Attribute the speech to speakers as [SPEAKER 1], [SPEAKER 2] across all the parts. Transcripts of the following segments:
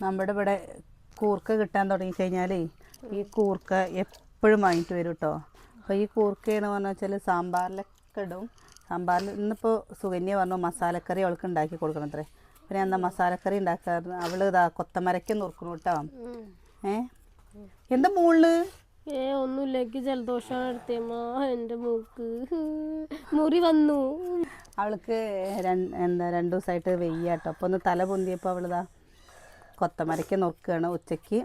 [SPEAKER 1] നമ്മുടെ ഇവിടെ കൂർക്ക കിട്ടാൻ തുടങ്ങി കഴിഞ്ഞാലേ ഈ കൂർക്ക എപ്പോഴും വാങ്ങിട്ട് വരും കേട്ടോ അപ്പോൾ ഈ കൂർക്കയെന്ന് പറഞ്ഞാൽ വെച്ചാൽ സാമ്പാറിലൊക്കെ ഇടും. സാമ്പാറിൽ ഇന്നിപ്പോൾ സുകന്യ പറഞ്ഞു മസാലക്കറി അവൾക്ക് ഉണ്ടാക്കി കൊടുക്കണം അത്രേ പിന്നെ എന്താ മസാലക്കറി ഉണ്ടാക്കാറ് അവൾ ഇതാ കൊത്തമരയ്ക്ക് നുറുക്കണം കേട്ടോ ഏ? എന്താ മുകളിൽ
[SPEAKER 2] ഏ ഒന്നുമില്ല എനിക്ക് ജലദോഷമാണ് എടുത്തേമ്മ എന്റെ മൂക്ക് മുറി വന്നു.
[SPEAKER 1] അവൾക്ക് എന്താ രണ്ടു ദിവസമായിട്ട് വെയ്യാട്ടോ അപ്പൊ അപ്പോൾ ഒന്ന് തല പൊന്തിയപ്പോൾ അവളിതാ കൊത്തമരയ്ക്ക് നുറുക്കുകയാണ് ഉച്ചയ്ക്ക്.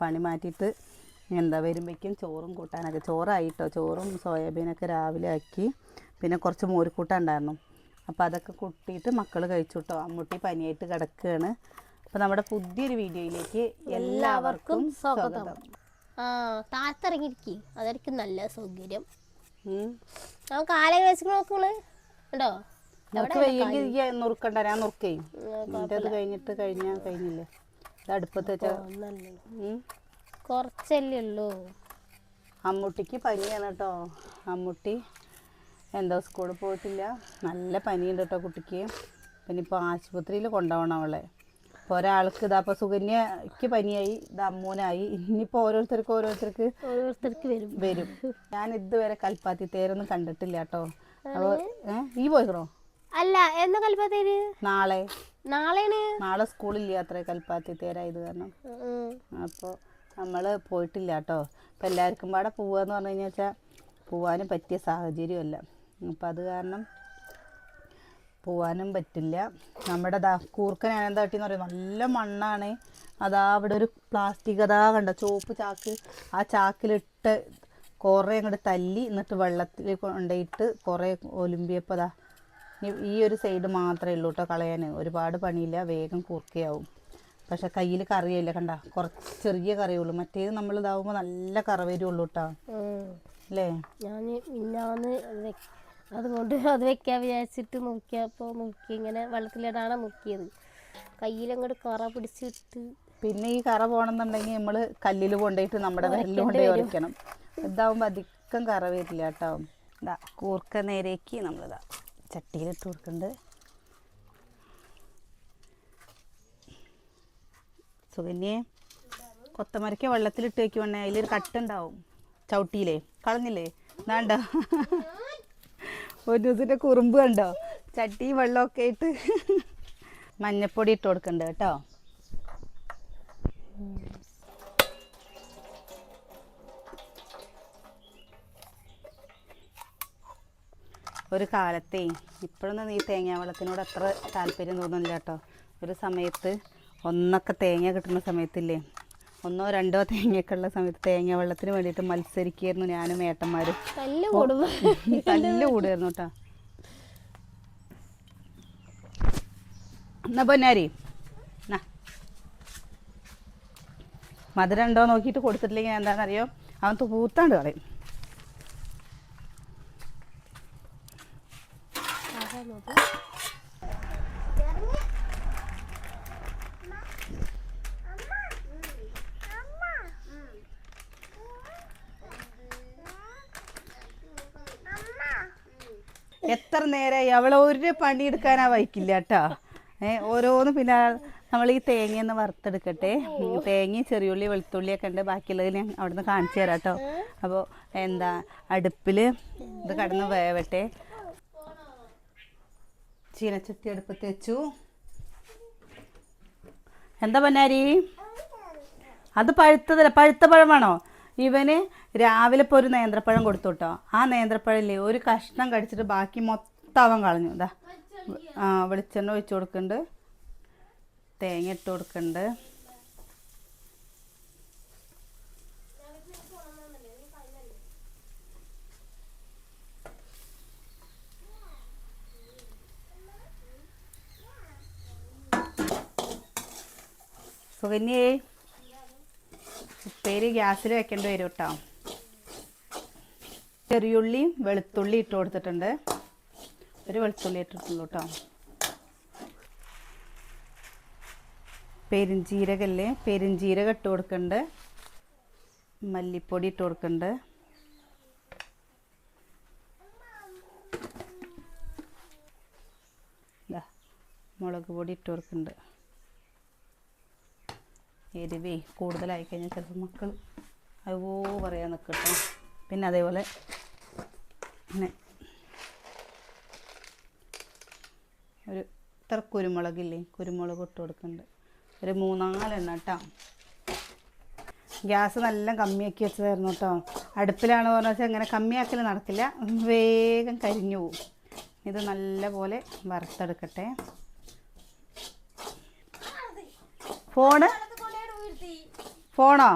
[SPEAKER 1] പണി മാറ്റിയിട്ട് എന്താ വരുമ്പോഴേക്കും ചോറും കൂട്ടാനൊക്കെ. ചോറായിട്ടോ? ചോറും സോയാബീനൊക്കെ രാവിലെ ആക്കി. പിന്നെ കുറച്ച് മോരുകൂട്ടം ഉണ്ടായിരുന്നു. അപ്പോൾ അതൊക്കെ കൂട്ടിയിട്ട് മക്കൾ കഴിച്ചു കേട്ടോ അമ്മൂട്ടി പനിയായിട്ട് കിടക്കുകയാണ്. അപ്പോൾ നമ്മുടെ പുതിയൊരു വീഡിയോയിലേക്ക് എല്ലാവർക്കും സ്വാഗതം.
[SPEAKER 2] താഴത്തിറങ്ങിയിരിക്കി. അതായിരിക്കും നല്ല സൗകര്യം. ഉണ്ടോ
[SPEAKER 1] നിനക്ക് വയ്യെങ്കിൽ നുറുക്കണ്ട ഞാൻ നുറുക്കേ. നിന്റെ അത് കഴിഞ്ഞിട്ട് കഴിഞ്ഞാൽ കഴിഞ്ഞില്ലേ? അടുപ്പത്ത് വെച്ച
[SPEAKER 2] കുറച്ചല്ലേ ഉള്ളൂ.
[SPEAKER 1] അമ്മൂട്ടിക്ക് പനിയാണ് കേട്ടോ അമ്മൂട്ടി എന്താ സ്കൂളിൽ പോയിട്ടില്ല. നല്ല പനിയുണ്ട് കേട്ടോ കുട്ടിക്ക്. പിന്നെ ഇപ്പോൾ ആശുപത്രിയിൽ കൊണ്ടുപോകണം അവളെ. ഇപ്പോൾ ഒരാൾക്ക് ഇതാ ഇപ്പൊ സുകന്യക്ക് പനിയായി ഇത് അമ്മൂനായി. ഇനിയിപ്പോൾ ഓരോരുത്തർക്ക് ഓരോരുത്തർക്ക്
[SPEAKER 2] ഓരോരുത്തർക്ക് വരും.
[SPEAKER 1] വരും. ഞാൻ ഇതുവരെ കൽപ്പാത്തി തേരൊന്നും കണ്ടിട്ടില്ല കേട്ടോ അപ്പോൾ ഏഹ് ഈ പോയിക്കണോ?
[SPEAKER 2] അല്ല എന്നാ കൽപ്പാത്തേര്
[SPEAKER 1] നാളെ.
[SPEAKER 2] നാളെയാണ്?
[SPEAKER 1] നാളെ സ്കൂളില്ല അത്ര കൽപ്പാത്തി തേരായത് കാരണം. അപ്പോൾ നമ്മൾ പോയിട്ടില്ല കേട്ടോ അപ്പം എല്ലാവർക്കും പാടെ പോവാന്ന് പറഞ്ഞു കഴിഞ്ഞാൽ വെച്ചാൽ പോവാനും പറ്റിയ സാഹചര്യമല്ല. അപ്പം അത് കാരണം പോവാനും പറ്റില്ല. നമ്മുടെ ദാ കൂർക്കൻ എന്താ എന്ന് പറയും നല്ല മണ്ണാണ്. അതാ അവിടെ ഒരു പ്ലാസ്റ്റിക് അതാ കണ്ട? ചോപ്പ് ചാക്ക്. ആ ചാക്കിലിട്ട് കുറേ അങ്ങോട്ട് തല്ലി എന്നിട്ട് വെള്ളത്തിൽ കൊണ്ടുപോയിട്ട് കുറേ ഒലുമ്പിയപ്പോൾ അതാ ഈ- ഒരു സൈഡ് മാത്രമേ ഉള്ളൂ കേട്ടോ കളയാൻ ഒരുപാട് പണിയില്ല വേഗം കൂർക്കയാവും പക്ഷെ കയ്യിൽ കറിയില്ല കണ്ട? കുറച്ച് ചെറിയ കറിയുള്ളൂ. മറ്റേത് നമ്മൾ ഇതാവുമ്പോൾ നല്ല കറ വരുള്ളൂ കേട്ടോ അല്ലേ
[SPEAKER 2] ഞാൻ അതുകൊണ്ട് അത് വെക്കാൻ വിചാരിച്ചിട്ട് നോക്കിയപ്പോൾ നോക്കി ഇങ്ങനെ വെള്ളത്തിലിടാണ് നോക്കിയത്. കയ്യിലങ്ങോട്ട് കറ പിടിച്ചിട്ട്
[SPEAKER 1] പിന്നെ ഈ കറ പോകണമെന്നുണ്ടെങ്കിൽ നമ്മൾ കല്ലിൽ കൊണ്ടുപോയിട്ട് നമ്മുടെ വിരലിൽ കൊണ്ടുപോയി ഉരയ്ക്കണം ഇതാവുമ്പോൾ അധികം കറ വരില്ല കേട്ടോ ഇതാ കൂർക്ക നേരേക്ക് നമ്മളിതാ ചട്ടിയിലിട്ട് കൊടുക്കുന്നുണ്ട്. സുകന്യെ കൊത്തമരക്ക വെള്ളത്തിലിട്ട് വെക്കുവാണേ അതിലൊരു കട്ടുണ്ടാവും ചവിട്ടിയിലേ. കളഞ്ഞില്ലേ? വേണ്ട ഒരു ദിവസത്തെ കുറുമ്പ് കണ്ടോ? ചട്ടി വെള്ളമൊക്കെ ഇട്ട് മഞ്ഞപ്പൊടി ഇട്ട് കൊടുക്കണ്ട കേട്ടോ. ഒരു കാലത്തേ ഇപ്പോഴൊന്നും ഈ തേങ്ങാ വെള്ളത്തിനോട് അത്ര താല്പര്യം തോന്നുന്നില്ല കേട്ടോ. ഒരു സമയത്ത് ഒന്നൊക്കെ തേങ്ങ കിട്ടുന്ന സമയത്തില്ലേ ഒന്നോ രണ്ടോ തേങ്ങയൊക്കെ ഉള്ള സമയത്ത് തേങ്ങ വെള്ളത്തിന് വേണ്ടിയിട്ട് മത്സരിക്കുകയായിരുന്നു ഞാനും ഏട്ടന്മാരും.
[SPEAKER 2] തല്ല്
[SPEAKER 1] കൂടുമായിരുന്നു കേട്ടോ. എന്നാ പൊന്നാരി മധുരം ഉണ്ടോ നോക്കിയിട്ട് കൊടുത്തിട്ടില്ലെങ്കിൽ എന്താണെന്നറിയോ? അവൻ തൂത്താണ്ട് കളയും. എത്ര നേരമായി അവൾ ഒരു പണി എടുക്കാനാ വഹിക്കില്ല കേട്ടോ. ഏ ഓരോന്ന് പിന്നെ നമ്മൾ ഈ തേങ്ങയൊന്ന് വറുത്തെടുക്കട്ടെ. തേങ്ങയും ചെറിയുള്ളി വെളുത്തുള്ളിയൊക്കെ ഉണ്ട്. ബാക്കിയുള്ളത് ഞാൻ അവിടുന്ന് കാണിച്ചു തരാം കേട്ടോ. അപ്പോൾ എന്താ അടുപ്പിൽ ഇത് കടന്ന് വേവട്ടെ. ചീനച്ചട്ടി അടുപ്പത്ത് വെച്ചു. എന്താ പൊന്നാരി? അത് പഴുത്തതല്ല പഴുത്ത പഴമാണോ? ഇവന് രാവിലെ ഇപ്പോൾ ഒരു നേന്ത്രപ്പഴം കൊടുത്തു കേട്ടോ ആ നേന്ത്രപ്പഴമില്ലേ ഒരു കഷ്ണം കടിച്ചിട്ട് ബാക്കി മൊത്തം അവൻ കളഞ്ഞു. ഇതാ ആ വെളിച്ചെണ്ണ ഒഴിച്ചു കൊടുക്കുന്നുണ്ട് തേങ്ങ ഇട്ട് കൊടുക്കുന്നുണ്ട് സുകന്യേ ഉപ്പേരി ഗ്യാസിൽ വെക്കേണ്ടി വരും കേട്ടോ ചെറിയുള്ളിയും വെളുത്തുള്ളി ഇട്ട് കൊടുത്തിട്ടുണ്ട്. ഒരു വെളുത്തുള്ളി ഇട്ടിട്ടുള്ളൂ കേട്ടോ പെരിഞ്ചീരകല്ലേ? പെരിഞ്ചീരകം ഇട്ട് കൊടുക്കുന്നുണ്ട് മല്ലിപ്പൊടി ഇട്ട് കൊടുക്കുന്നുണ്ട് മുളക് പൊടി ഇട്ട് കൊടുക്കുന്നുണ്ട് എരിവേ കൂടുതലായി കഴിഞ്ഞാൽ ചിലപ്പോൾ മക്കൾ അയ്യോ പറയാൻ നിൽക്കട്ടോ പിന്നെ അതേപോലെ പിന്നെ ഒരു ഇത്ര കുരുമുളകില്ലേ? കുരുമുളക് ഇട്ട് കൊടുക്കുന്നുണ്ട്. ഒരു മൂന്നാലെണ്ണ കേട്ടോ ഗ്യാസ് നല്ല കമ്മിയാക്കി വെച്ചതായിരുന്നു കേട്ടോ അടുപ്പിലാണ് പറഞ്ഞാൽ വെച്ചാൽ അങ്ങനെ കമ്മിയാക്കൽ നടക്കില്ല. വേഗം കരിഞ്ഞു പോവും. ഇത് നല്ലപോലെ വറുത്തെടുക്കട്ടെ. ഫോണ് ഫോണോ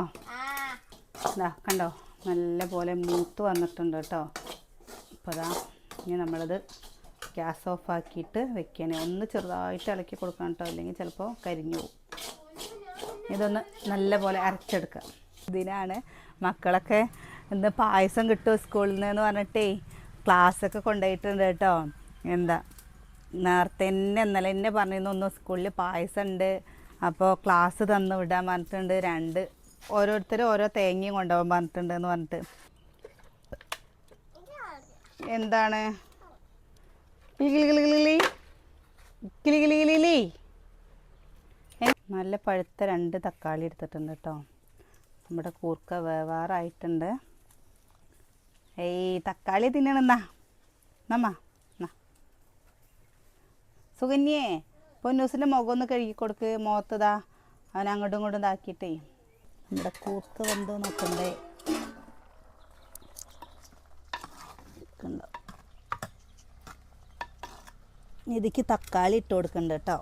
[SPEAKER 1] ഇതാ കണ്ടോ? നല്ല പോലെ മൂത്ത് വന്നിട്ടുണ്ട് കേട്ടോ. അപ്പോൾ അതാ ഇനി നമ്മളിത് ഗ്യാസ് ഓഫ് ആക്കിയിട്ട് വെക്കണേ. ഒന്ന് ചെറുതായിട്ട് ഇളക്കി കൊടുക്കണം കേട്ടോ അല്ലെങ്കിൽ ചിലപ്പോൾ കരിഞ്ഞു പോകും ഇതൊന്ന് നല്ല പോലെ അരച്ചെടുക്കുക ഇതിനാണ് മക്കളൊക്കെ ഇന്ന് പായസം കിട്ടും സ്കൂളിൽ നിന്ന് പറഞ്ഞിട്ടേ ക്ലാസ്സൊക്കെ കൊണ്ടുപോയിട്ടുണ്ട് കേട്ടോ. എന്താ? നേരത്തെ തന്നെ ഇന്നലെ തന്നെ പറഞ്ഞിരുന്നു ഒന്ന് സ്കൂളിൽ പായസം ഉണ്ട്. അപ്പോൾ ക്ലാസ് തന്ന് വിടാൻ പറഞ്ഞിട്ടുണ്ട് രണ്ട്. ഓരോരുത്തർ ഓരോ തേങ്ങയും കൊണ്ടുപോകാൻ പറഞ്ഞിട്ടുണ്ട് എന്ന് പറഞ്ഞിട്ട്. എന്താണ്? നല്ല പഴുത്ത രണ്ട് തക്കാളി എടുത്തിട്ടുണ്ട് കേട്ടോ. നമ്മുടെ കൂർക്ക വേവാറായിട്ടുണ്ട്. ഏയ് തക്കാളി തിന്നണെന്നാ നമ്മ സുകന്യേ പൊന്നൂസിന്റെ മുഖം ഒന്ന് കഴുകി കൊടുക്ക് മുഖത്തതാ അവൻ അങ്ങോട്ടും ഇങ്ങോട്ടും ഇതാക്കിയിട്ടേ. നമ്മുടെ കൂർക്ക വന്തോ നോക്കണ്ടേ. കണ്ടോ ഇതിക്ക് തക്കാളി ഇട്ട് കൊടുക്കണ്ട കേട്ടോ.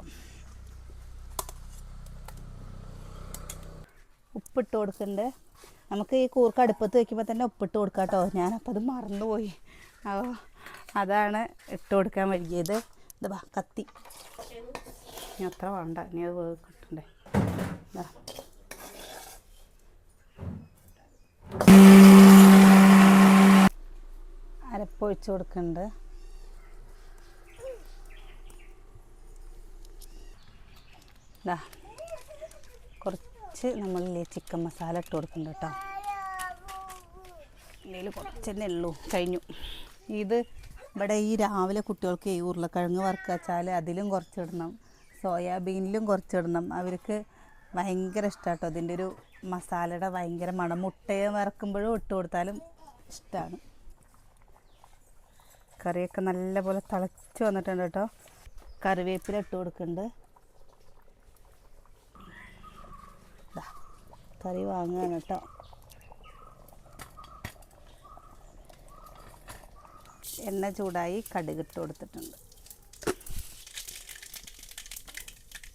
[SPEAKER 1] ഉപ്പിട്ട് കൊടുക്കണ്ട്. നമുക്ക് ഈ കൂർക്ക അടുപ്പത്ത് വെക്കുമ്പോൾ തന്നെ ഉപ്പിട്ട് കൊടുക്കാം കേട്ടോ. ഞാനപ്പോൾ അത് മറന്നുപോയി. അതാണ് ഇട്ട് കൊടുക്കാൻ വൈകിയത്. ഇത് കത്തി. ഇനി അത്ര വേണ്ട. ഇനി അത് വേവ് കിട്ടണ്ടേ ഇതാ. അരപ്പൊഴിച്ച് കൊടുക്കുന്നുണ്ട് ഇതാ കുറച്ച് നമ്മൾ ചിക്കൻ മസാല ഇട്ട് കൊടുക്കുന്നുണ്ട് കേട്ടോ. ഇതിൽ കുറച്ച് തന്നെ ഉള്ളൂ. കഴിഞ്ഞു. ഇത് ഇവിടെ ഈ രാവിലെ കുട്ടികൾക്ക് ഈ ഉരുളക്കിഴങ്ങ് വറുക്കുക വെച്ചാൽ അതിലും കുറച്ചിടണം. സോയാബീനിലും കുറച്ചിടണം. അവർക്ക് ഭയങ്കര ഇഷ്ടമാട്ടോ അതിന്റെ ഒരു മസാലയുടെ ഭയങ്കര മണം. മുട്ടയെ വറക്കുമ്പോഴും ഇട്ട് കൊടുത്താലും ഇഷ്ടമാണ് കറിയൊക്കെ നല്ലപോലെ തിളച്ച് വന്നിട്ടുണ്ട് കേട്ടോ. കറിവേപ്പില ഇട്ട് കൊടുക്കുന്നുണ്ട്. കറി വാങ്ങുകയാണ് കേട്ടോ. എണ്ണ ചൂടായി കടുകിട്ട് കൊടുത്തിട്ടുണ്ട്.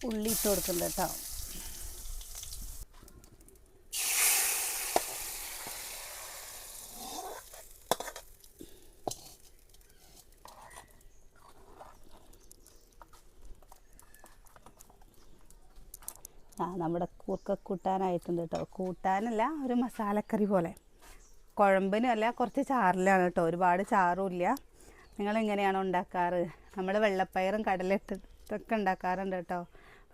[SPEAKER 1] ഉള്ളി ഇട്ട് കൊടുക്കുന്നുണ്ട് കേട്ടോ ആ നമ്മുടെ കൂർക്ക കൂട്ടാനായിട്ടുണ്ട് കേട്ടോ കൂട്ടാനല്ല ഒരു മസാലക്കറി പോലെ. കുഴമ്പിനും അല്ല കുറച്ച് ചാറിലാണ് കേട്ടോ ഒരുപാട് ചാറുമില്ല നിങ്ങൾ എങ്ങനെയാണോ ഉണ്ടാക്കാറ്? നമ്മൾ വെള്ളപ്പയറും കടലിട്ടൊക്കെ ഉണ്ടാക്കാറുണ്ട് കേട്ടോ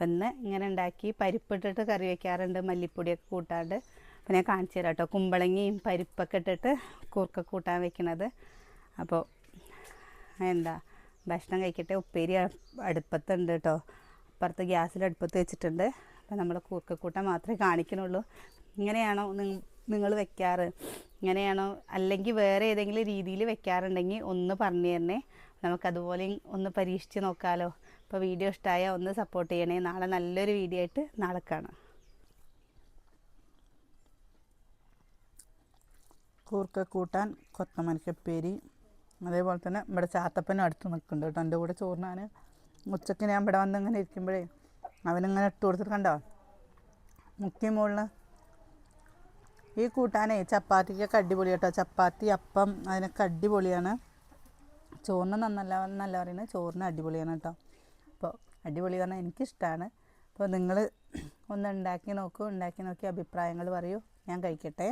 [SPEAKER 1] ഇന്ന് ഇങ്ങനെ ഉണ്ടാക്കി പരിപ്പിട്ടിട്ട് കറി വയ്ക്കാറുണ്ട് മല്ലിപ്പൊടിയൊക്കെ കൂട്ടാണ്ട്. അപ്പം ഞാൻ കാണിച്ചു തരാം കേട്ടോ കുമ്പളങ്ങിയും പരിപ്പൊക്കെ ഇട്ടിട്ട് കൂർക്ക കൂട്ടാൻ വെക്കണത്. അപ്പോൾ എന്താ ഭക്ഷണം കഴിക്കട്ടെ. ഉപ്പേരി അടുപ്പത്തുണ്ട് കേട്ടോ അപ്പുറത്ത് ഗ്യാസിൽ അടുപ്പത്ത് വെച്ചിട്ടുണ്ട്. അപ്പം നമ്മൾ കൂർക്ക കൂട്ടാൻ മാത്രമേ കാണിക്കണുള്ളൂ. ഇങ്ങനെയാണോ നിങ്ങൾ വെക്കാറ്? ഇങ്ങനെയാണോ? അല്ലെങ്കിൽ വേറെ ഏതെങ്കിലും രീതിയിൽ വെക്കാറുണ്ടെങ്കിൽ ഒന്ന് പറഞ്ഞു തരണേ. നമുക്കതുപോലെ ഒന്ന് പരീക്ഷിച്ച് നോക്കാമല്ലോ അപ്പോൾ വീഡിയോ ഇഷ്ടമായാൽ ഒന്ന് സപ്പോർട്ട് ചെയ്യണേ. നാളെ നല്ലൊരു വീഡിയോ ആയിട്ട് നാളെ കാണാം. കൂർക്ക കൂട്ടാൻ കൊത്തമരക്കപ്പേരി അതേപോലെ തന്നെ ഇവിടെ ചാത്തപ്പനും അടുത്ത് നിൽക്കുന്നുണ്ട് കേട്ടോ. എന്റെ കൂടെ ചോറിനാൻ ഉച്ചയ്ക്ക് ഞാൻ ഇവിടെ വന്ന് ഇങ്ങനെ ഇരിക്കുമ്പോഴേ അവനിങ്ങനെ ഇട്ട് കൊടുത്തിട്ട് കണ്ടോ? മുക്കി മുകളിൽ ഈ കൂട്ടാനേ ചപ്പാത്തിക്കൊക്കെ അടിപൊളി കേട്ടോ. ചപ്പാത്തി അപ്പം അതിനൊക്കെ അടിപൊളിയാണ്. ചോറിന് നന്നല്ല നല്ല പറയുന്നത് ചോറിന് അടിപൊളിയാണ് കേട്ടോ. അപ്പോൾ അടിപൊളി പറഞ്ഞാൽ എനിക്കിഷ്ടമാണ് അപ്പോൾ നിങ്ങൾ ഒന്ന് ഉണ്ടാക്കി നോക്കൂ ഉണ്ടാക്കി നോക്കി അഭിപ്രായങ്ങൾ പറയൂ. ഞാൻ കഴിക്കട്ടെ.